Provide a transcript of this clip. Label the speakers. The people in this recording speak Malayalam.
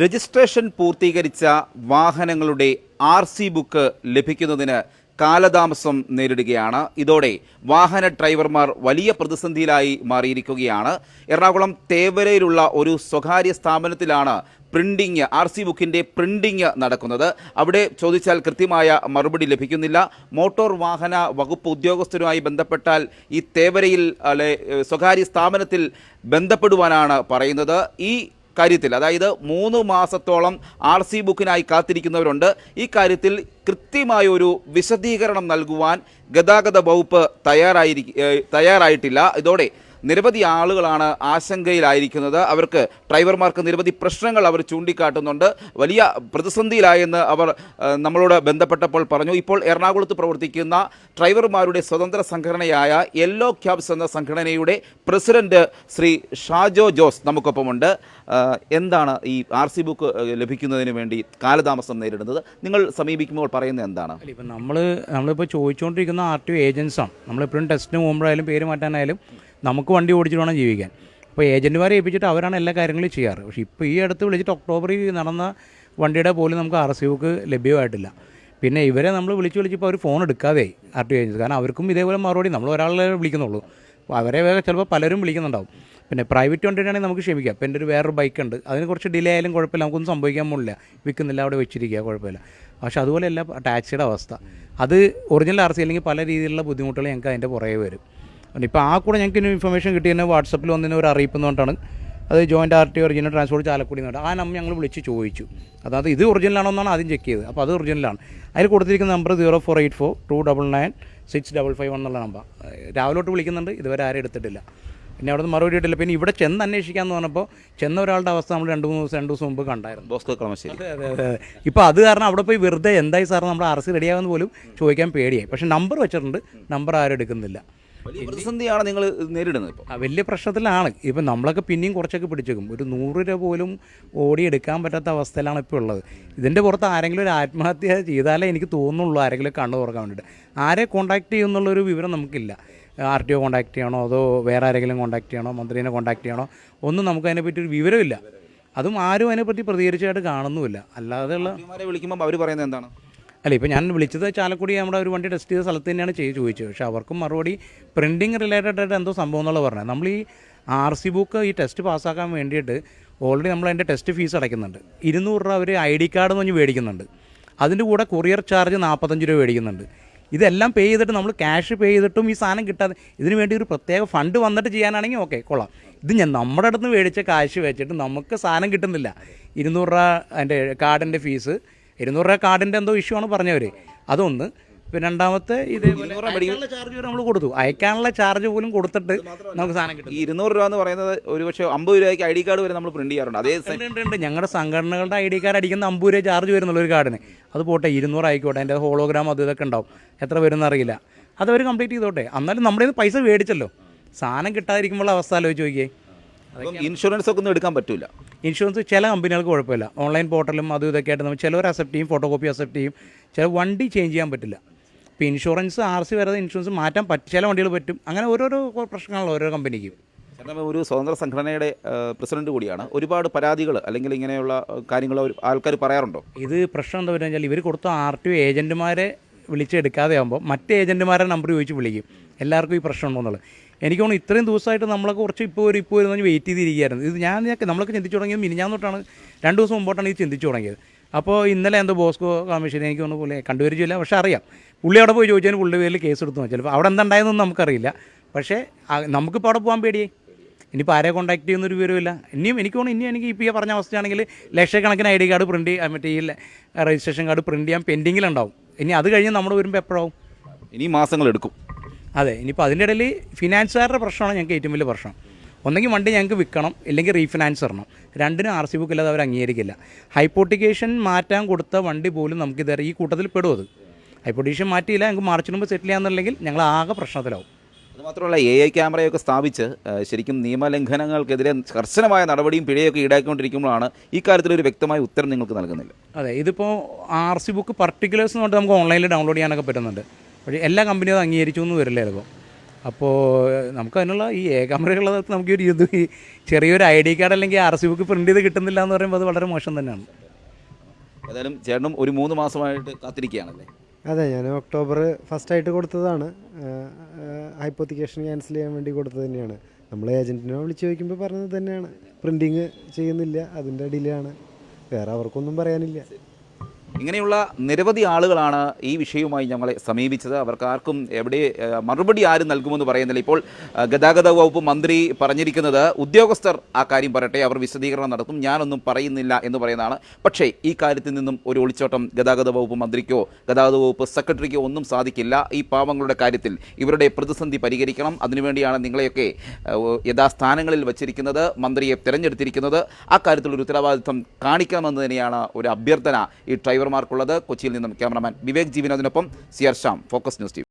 Speaker 1: രജിസ്ട്രേഷൻ പൂർത്തീകരിച്ച വാഹനങ്ങളുടെ ആർ സി ബുക്ക് ലഭിക്കുന്നതിന് കാലതാമസം നേരിടുകയാണ്. ഇതോടെ വാഹന ഡ്രൈവർമാർ വലിയ പ്രതിസന്ധിയിലായി മാറിയിരിക്കുകയാണ്. എറണാകുളം തേവരയിലുള്ള ഒരു സ്വകാര്യ സ്ഥാപനത്തിലാണ് പ്രിന്റിംഗ് ആർ സി ബുക്കിന്റെ പ്രിന്റിംഗ് നടക്കുന്നത്. അവിടെ ചോദിച്ചാൽ കൃത്യമായ മറുപടി ലഭിക്കുന്നില്ല. മോട്ടോർ വാഹന വകുപ്പ് ഉദ്യോഗസ്ഥരുമായി ബന്ധപ്പെട്ടാൽ ഈ തേവരയിൽ അല്ലെ സ്വകാര്യ സ്ഥാപനത്തിൽ ബന്ധപ്പെടുവാനാണ് പറയുന്നത്. ഈ കാര്യത്തിൽ. അതായത് മൂന്ന് മാസത്തോളം ആർ സി ബുക്കിനായി കാത്തിരിക്കുന്നവരുണ്ട്. ഈ കാര്യത്തിൽ കൃത്യമായ ഒരു വിശദീകരണം നൽകുവാൻ ഗതാഗത വകുപ്പ് തയ്യാറായിരി തയ്യാറായിട്ടില്ല. ഇതോടെ നിരവധി ആളുകളാണ് ആശങ്കയിലായിരിക്കുന്നത്. അവർക്ക് ഡ്രൈവർമാർക്ക് നിരവധി പ്രശ്നങ്ങൾ അവർ ചൂണ്ടിക്കാട്ടുന്നുണ്ട്. വലിയ പ്രതിസന്ധിയിലായെന്ന് അവർ നമ്മളോട് ബന്ധപ്പെട്ടപ്പോൾ പറഞ്ഞു. ഇപ്പോൾ എറണാകുളത്ത് പ്രവർത്തിക്കുന്ന ഡ്രൈവർമാരുടെ സ്വതന്ത്ര സംഘടനയായ യെല്ലോ ക്യാബ്സ് എന്ന സംഘടനയുടെ പ്രസിഡന്റ് ശ്രീ ഷാജോ ജോസ് നമുക്കൊപ്പമുണ്ട്. എന്താണ് ഈ ആർ സി ബുക്ക് ലഭിക്കുന്നതിന് വേണ്ടി കാലതാമസം നേരിടുന്നത്? നിങ്ങൾ സമീപിക്കുമ്പോൾ പറയുന്നത് എന്താണ്?
Speaker 2: ഇപ്പം നമ്മൾ നമ്മളിപ്പോൾ ചോദിച്ചുകൊണ്ടിരിക്കുന്ന ആർ ടി ഒ ഏജൻസാണ്. നമ്മളെപ്പോഴും ടെസ്റ്റിന് പോകുമ്പോഴായാലും പേര് മാറ്റാനായാലും നമുക്ക് വണ്ടി ഓടിച്ചിട്ട് വേണം ജീവിക്കാൻ. അപ്പോൾ ഏജന്റുമാരെ ഏൽപ്പിച്ചിട്ട് അവരാണ് എല്ലാ കാര്യങ്ങളും ചെയ്യാറ്. പക്ഷേ ഇപ്പോൾ ഈ അടുത്ത് വിളിച്ചിട്ട് ഒക്ടോബറിൽ നടന്ന വണ്ടിയുടെ പോലും നമുക്ക് ആർ സി ബുക്ക് ലഭ്യമായിട്ടില്ല. പിന്നെ ഇവരെ നമ്മൾ വിളിച്ച് വിളിച്ചപ്പോൾ അവർ ഫോൺ എടുക്കാതെ ആർ ടി ഏജൻസി. കാരണം അവർക്കും ഇതേപോലെ മറുപടി നമ്മൾ ഒരാളെ വിളിക്കുന്നുള്ളൂ. അപ്പോൾ അവരെ ചിലപ്പോൾ പലരും വിളിക്കുന്നുണ്ടാവും. പിന്നെ പ്രൈവറ്റ് വണ്ടിയാണെങ്കിൽ നമുക്ക് ക്ഷമിക്കാം. അപ്പോൾ എന്റെ ഒരു വേറൊരു ബൈക്ക് ഉണ്ട് അതിന് കുറച്ച് ഡിലേ ആയാലും കുഴപ്പമില്ല. നമുക്കൊന്നും സംഭവിക്കാൻ പോലില്ല വിൽക്കുന്നില്ല. അവിടെ വെച്ചിരിക്കുക. കുഴപ്പമില്ല. പക്ഷെ അതുപോലെയല്ല ടാക്സിയുടെ അവസ്ഥ. അത് ഒറിജിനൽ ആർ സി അല്ലെങ്കിൽ പല രീതിയിലുള്ള ബുദ്ധിമുട്ടുകൾ ഞങ്ങൾക്ക് അതിന്റെ പുറകെ വരും. ഇപ്പോൾ ആ കൂടെ ഞങ്ങൾക്ക് ഇൻഫർമേഷൻ കിട്ടിയതിന് വാട്സപ്പിൽ വന്നതിന് ഒരു അറിയിപ്പ് എന്നുകൊണ്ടാണ് അത് joint R T original transport Chalakudy എന്ന് പറഞ്ഞാൽ ആ നമ്പർ ഞങ്ങൾ വിളിച്ച് ചോദിച്ചു. അതായത് ഇത് ഒറിജിനലാണോ എന്നാണ് ആദ്യം ചെക്ക് ചെയ്തത്. അപ്പോൾ അത് ഒറിജിനലാണ് അതിൽ കൊടുത്തിരിക്കുന്ന number zero four eight four two double nine six double five എന്നുള്ള നമ്പർ രാവിലെ തൊട്ട് വിളിക്കുന്നുണ്ട്. ഇതുവരെ ആരും എടുത്തിട്ടില്ല. പിന്നെ അവിടെ നിന്ന് മറുപടി കിട്ടില്ല പിന്നെ ഇവിടെ ചെന്ന് അന്വേഷിക്കാൻ പറഞ്ഞപ്പോൾ ചെന്ന ഒരാളുടെ അവസ്ഥ നമ്മൾ രണ്ട് മൂന്ന് ദിവസം രണ്ട് ദിവസം മുമ്പ് കണ്ടായിരുന്നു.
Speaker 1: ബോസ്കോ കളമശ്ശേരി
Speaker 2: അതെ അതെ അതെ. ഇപ്പോൾ അത് കാരണം അവിടെ പോയി വെറുതെ എന്തായി സാർ നമ്മൾ അറസ്റ്റ് റെഡിയാകുന്ന പോലും ചോദിക്കാൻ പേടിയായി. പക്ഷേ നമ്പർ വെച്ചിട്ടുണ്ട്. നമ്പർ ആരും എടുക്കുന്നില്ല.
Speaker 1: വലിയ പ്രതിസന്ധിയാണ് നിങ്ങൾ നേരിടുന്നത് ഇപ്പോൾ.
Speaker 2: വലിയ പ്രശ്നത്തിലാണ്. ഇപ്പം നമ്മളൊക്കെ പിന്നെയും കുറച്ചൊക്കെ പിടിച്ചേക്കും. ഒരു നൂറ് രൂപ പോലും ഓടിയെടുക്കാൻ പറ്റാത്ത അവസ്ഥയിലാണ് ഇപ്പോൾ ഉള്ളത്. ഇതിന്റെ പുറത്ത് ആരെങ്കിലും ഒരു ആത്മഹത്യ ചെയ്താലേ എനിക്ക് തോന്നുള്ളൂ ആരെങ്കിലും കണ്ണു തുറക്കാൻ വേണ്ടിയിട്ട്. ആരെ കോൺടാക്ട് ചെയ്യുന്നുള്ളൊരു വിവരം നമുക്കില്ല. ആർ ടി ഒ കോൺടാക്ട് ചെയ്യണോ അതോ വേറെ ആരെങ്കിലും കോൺടാക്ട് ചെയ്യണോ മന്ത്രിനെ കോൺടാക്ട് ചെയ്യണോ ഒന്നും നമുക്ക് അതിനെപ്പറ്റി ഒരു വിവരമില്ല. അതും ആരും അതിനെപ്പറ്റി പ്രതികരിച്ചായിട്ട് കാണുന്നുമില്ല. അല്ലാതെയുള്ള
Speaker 1: വിളിക്കുമ്പോൾ അവർ പറയുന്നത് എന്താണ്?
Speaker 2: അല്ല ഇപ്പോൾ ഞാൻ വിളിച്ചത് ചാലക്കുടി നമ്മുടെ ഒരു വണ്ടി ടെസ്റ്റ് ചെയ്ത സ്ഥലത്ത് തന്നെയാണ് ചെയ്ത് ചോദിച്ചത്. പക്ഷേ അവർക്കും മറുപടി പ്രിന്റിങ് റിലേറ്റഡ് ആയിട്ട് എന്തോ സംഭവം എന്നുള്ളത് പറഞ്ഞത്. നമ്മൾ ഈ ആർ സി ബുക്ക് ഈ ടെസ്റ്റ് പാസ്സാക്കാൻ വേണ്ടിയിട്ട് ഓൾറെഡി നമ്മൾ അതിന്റെ ടെസ്റ്റ് ഫീസ് അടയ്ക്കുന്നുണ്ട്. ഇരുന്നൂറ് രൂപ അവർ ഐ ഡി കാർഡ് എന്ന് മേടിക്കുന്നുണ്ട്. അതിന്റെ കൂടെ കൊറിയർ ചാർജ് നാൽപ്പത്തഞ്ച് രൂപ മേടിക്കുന്നുണ്ട്. ഇതെല്ലാം പേ ചെയ്തിട്ട് നമ്മൾ ക്യാഷ് പേ ചെയ്തിട്ടും ഈ സാധനം കിട്ടാതെ ഇതിനു വേണ്ടി ഒരു പ്രത്യേക ഫണ്ട് വന്നിട്ട് ചെയ്യാനാണെങ്കിൽ ഓക്കെ കൊള്ളാം. ഇത് ഞാൻ നമ്മുടെ അടുത്ത് മേടിച്ച കാശ് വെച്ചിട്ട് നമുക്ക് സാധനം കിട്ടുന്നില്ല. ഇരുന്നൂറ് രൂപ അതിന്റെ കാർഡിന്റെ ഫീസ് ഇരുന്നൂറ് രൂപ കാർഡിന്റെ എന്തോ ഇഷ്യൂ ആണ് പറഞ്ഞവർ അതൊന്ന്. പിന്നെ രണ്ടാമത്തെ ഇതേപോലെ ചാർജ് വരെ നമ്മൾ കൊടുത്തു. അയക്കാനുള്ള ചാർജ് പോലും കൊടുത്തിട്ട് നമുക്ക് സാധനം കിട്ടും.
Speaker 1: ഇരുന്നൂറ് രൂപ എന്ന് പറയുന്നത് ഒരു പക്ഷേ അമ്പത് രൂപയ്ക്ക് ഐ ഡി കാർഡ് വരെ നമ്മൾ പ്രിന്റ് ചെയ്യാറുണ്ട്. അതേ
Speaker 2: ഉണ്ട്. ഞങ്ങളുടെ സംഘടനകളുടെ ഐ ഡി കാർഡ് അടിക്കുന്ന അമ്പത് രൂപ ചാർജ് വരുന്നുള്ള ഒരു കാർഡിന്. അത് പോട്ടെ ഇരുന്നൂറ് ആയിക്കോട്ടെ. അതിന്റെ ഹോളോഗ്രാം അത് ഇതൊക്കെ ഉണ്ടാവും. എത്ര വരുന്ന അറിയില്ല. അതവർ കംപ്ലീറ്റ് ചെയ്തോട്ടെ. എന്നാലും നമ്മുടെ പൈസ മേടിച്ചല്ലോ. സാധനം കിട്ടാതിരിക്കുമ്പോൾ അവസ്ഥ ആലോചിച്ച് നോക്കിയേ.
Speaker 1: ഇൻഷുറൻസ് ഒക്കെ ഒന്നും എടുക്കാൻ പറ്റില്ല
Speaker 2: ഇൻഷുറൻസ് ചില കമ്പനികൾക്ക് കുഴപ്പമില്ല. ഓൺലൈൻ പോർട്ടലും അതും ഇതൊക്കെ ആയിട്ട് നമ്മൾ ചിലവർ അക്സെപ്റ്റ് ചെയ്യും ഫോട്ടോ കോപ്പി അക്സെപ്റ്റ് ചെയ്യും. ചില വണ്ടി ചേഞ്ച് ചെയ്യാൻ പറ്റില്ല. ഇപ്പോൾ ഇൻഷുറൻസ് ആർ സി വരാതെ ഇൻഷുറൻസ് മാറ്റാൻ പറ്റും ചില വണ്ടികൾ പറ്റും. അങ്ങനെ ഓരോരോ പ്രശ്നങ്ങളാണ് ഓരോ കമ്പനിക്കും.
Speaker 1: കാരണം ഒരു സ്വതന്ത്ര സംഘടനയുടെ പ്രസിഡന്റ് കൂടിയാണ്. ഒരുപാട് പരാതികൾ അല്ലെങ്കിൽ ഇങ്ങനെയുള്ള കാര്യങ്ങൾ ആൾക്കാർ പറയാറുണ്ടോ?
Speaker 2: ഇത് പ്രശ്നം എന്താ പറയുക ഇവർ കൊടുത്ത ആർ ടി ഒ ഏജന്റുമാരെ വിളിച്ചെടുക്കാതെ ആകുമ്പോൾ മറ്റ് ഏജന്റുമാരെ നമ്പർ ചോദിച്ച് വിളിക്കും. എല്ലാവർക്കും ഈ പ്രശ്നം ഉണ്ടോ എന്നുള്ളത്. എനിക്ക് തോന്നുന്നു ഇത്രയും ദിവസമായിട്ട് നമ്മളൊക്കെ കുറച്ച് ഇപ്പോൾ ഒരു ഇപ്പോൾ വരുന്ന വെയിറ്റ് ചെയ്തിരിക്കുകയായിരുന്നു. ഇത് ഞാൻ നമ്മളൊക്കെ ചിന്തിച്ചു തുടങ്ങിയത് മിനിഞ്ഞാന്ന് തൊട്ടാണ്. രണ്ട് ദിവസം മുമ്പോട്ടാണ് ഇത് ചിന്തിച്ചു തുടങ്ങിയത്. അപ്പോൾ ഇന്നലെ എന്തോ ബോസ്കോ കമ്മീഷൻ എനിക്ക് തോന്നുന്നു പോലെ കണ്ടുവരിച്ചില്ല പക്ഷേ അറിയാം. പുള്ളി അവിടെ പോയി ചോദിച്ചതിന് പുള്ളി പേരിൽ കേസ് എടുത്തു ചിലപ്പോൾ അവിടെ എന്തുണ്ടായതെന്ന് നമുക്കറിയില്ല. പക്ഷേ നമുക്കിപ്പോൾ അവിടെ പോകാൻ പേടിയേ ഇനിയിപ്പോൾ ആരെ കോൺടാക്ട് ചെയ്യുന്നൊരു വിവരമില്ല ഇനിയും എനിക്ക് തോന്നുന്നു ഇനി എനിക്ക് ഈ പറഞ്ഞ അവസ്ഥയാണെങ്കിൽ ലക്ഷക്കണക്കിന് ഐ ഡി കാർഡ് പ്രിന്റ് ചെയ്യാൻ മറ്റേ ഈ രജിസ്ട്രേഷൻ കാർഡ് പ്രിന്റ് ചെയ്യാൻ പെൻഡിങ്ങിലുണ്ടാവും ഇനി അത് കഴിഞ്ഞ് നമ്മൾ വരുമ്പോൾ എപ്പോഴാവും?
Speaker 1: ഇനി മാസങ്ങൾ എടുക്കും.
Speaker 2: അതെ ഇനിയിപ്പോൾ അതിന്റെ ഇടയിൽ ഫിനാൻസുകാരുടെ പ്രശ്നമാണ് ഞങ്ങൾക്ക് ഏറ്റവും വലിയ പ്രശ്നം. ഒന്നെങ്കിൽ വണ്ടി ഞങ്ങൾക്ക് വിൽക്കണം ഇല്ലെങ്കിൽ റീഫിനാൻസ് തരണം. രണ്ടിനും ആർ സി ബുക്ക് ഇല്ലാതെ അവർ അംഗീകരിക്കില്ല. ഹൈപ്പോട്ടിക്കേഷൻ മാറ്റാൻ കൊടുത്ത വണ്ടി പോലും നമുക്ക് ഇതേറെ ഈ കൂട്ടത്തിൽ പെടും അത്. ഹൈപ്പോട്ടിക്കേഷൻ മാറ്റിയില്ല ഞങ്ങൾക്ക് മാർച്ചിന് മുമ്പ് സെറ്റിൽ ചെയ്യാന്നുണ്ടെങ്കിൽ ഞങ്ങൾ ആകെ പ്രശ്നത്തിലാവും.
Speaker 1: അതുമാത്രമല്ല എ ഐ ക്യാമറയൊക്കെ സ്ഥാപിച്ച് ശരിക്കും നിയമലംഘനങ്ങൾക്കെതിരെ കർശനമായ നടപടിയും പിഴയൊക്കെ ഈടാക്കിക്കൊണ്ടിരിക്കുമ്പോഴാണ് ഈ കാര്യത്തിൽ ഒരു വ്യക്തമായ ഉത്തരം നിങ്ങൾക്ക് നൽകുന്നില്ല
Speaker 2: അതെ ഇതിപ്പോൾ ആർ സി ബുക്ക് പർട്ടിക്കുലേഴ്സ് എന്ന് പറഞ്ഞിട്ട് നമുക്ക് ഓൺലൈനിൽ ഡൗൺലോഡ് ചെയ്യാനൊക്കെ പറ്റുന്നുണ്ട്. പക്ഷേ എല്ലാ കമ്പനിയും അത് അംഗീകരിച്ചു എന്ന് വരില്ല ചിലപ്പോൾ. അപ്പോൾ നമുക്ക് അതിനുള്ള ഈ എ ക്യാമറയുള്ള നമുക്ക് ഒരു ഇത് ഈ ചെറിയൊരു ഐ ഡി കാർഡ് അല്ലെങ്കിൽ ആർ സി ബുക്ക് പ്രിന്റ് ചെയ്ത് കിട്ടുന്നില്ല എന്ന് പറയുമ്പോൾ അത് വളരെ മോശം തന്നെയാണ്.
Speaker 1: ഏതായാലും ചേട്ടനും ഒരു മൂന്ന് മാസമായിട്ട് കാത്തിരിക്കുകയാണല്ലേ?
Speaker 3: അതെ ഞാൻ ഒക്ടോബർ ഫസ്റ്റ് ആയിട്ട് കൊടുത്തതാണ് ഹൈപ്പോത്തിക്കേഷൻ ക്യാൻസൽ ചെയ്യാൻ വേണ്ടി കൊടുത്തത് തന്നെയാണ്. നമ്മൾ ഏജന്റിനെ വിളിച്ച് ചോദിക്കുമ്പോൾ പറഞ്ഞത് തന്നെയാണ്. പ്രിന്റിങ് ചെയ്യുന്നില്ല അതിന്റെ ഡിലേ ആണ് വേറെ അവർക്കൊന്നും പറയാനില്ല.
Speaker 1: ഇങ്ങനെയുള്ള നിരവധി ആളുകളാണ് ഈ വിഷയവുമായി ഞങ്ങളെ സമീപിച്ചത്. അവർക്ക് ആർക്കും എവിടെ മറുപടി ആരും നൽകുമെന്ന് പറയുന്നില്ല. ഇപ്പോൾ ഗതാഗത വകുപ്പ് മന്ത്രി പറഞ്ഞിരിക്കുന്നത് ഉദ്യോഗസ്ഥർ ആ കാര്യം പറയട്ടെ അവർ വിശദീകരണം നടത്തും ഞാനൊന്നും പറയുന്നില്ല എന്ന് പറയുന്നതാണ്. പക്ഷേ ഈ കാര്യത്തിൽ നിന്നും ഒരു ഒളിച്ചോട്ടം ഗതാഗത വകുപ്പ് മന്ത്രിക്കോ ഗതാഗത വകുപ്പ് സെക്രട്ടറിക്കോ ഒന്നും സാധിക്കില്ല. ഈ പാവങ്ങളുടെ കാര്യത്തിൽ ഇവരുടെ പ്രതിസന്ധി പരിഹരിക്കണം. അതിനുവേണ്ടിയാണ് നിങ്ങളെയൊക്കെ യഥാസ്ഥാനങ്ങളിൽ വച്ചിരിക്കുന്നത് മന്ത്രിയെ തിരഞ്ഞെടുത്തിരിക്കുന്നത്. ആ കാര്യത്തിൽ ഒരു ഉത്തരവാദിത്വം കാണിക്കണമെന്ന് തന്നെയാണ് ഒരു അഭ്യർത്ഥന ഈ ഡ്രൈവർമാർക്കുള്ളത് കൊച്ചിയിൽ നിന്നും cameraman Vivek ജീവനോദിനൊപ്പം C R focus news T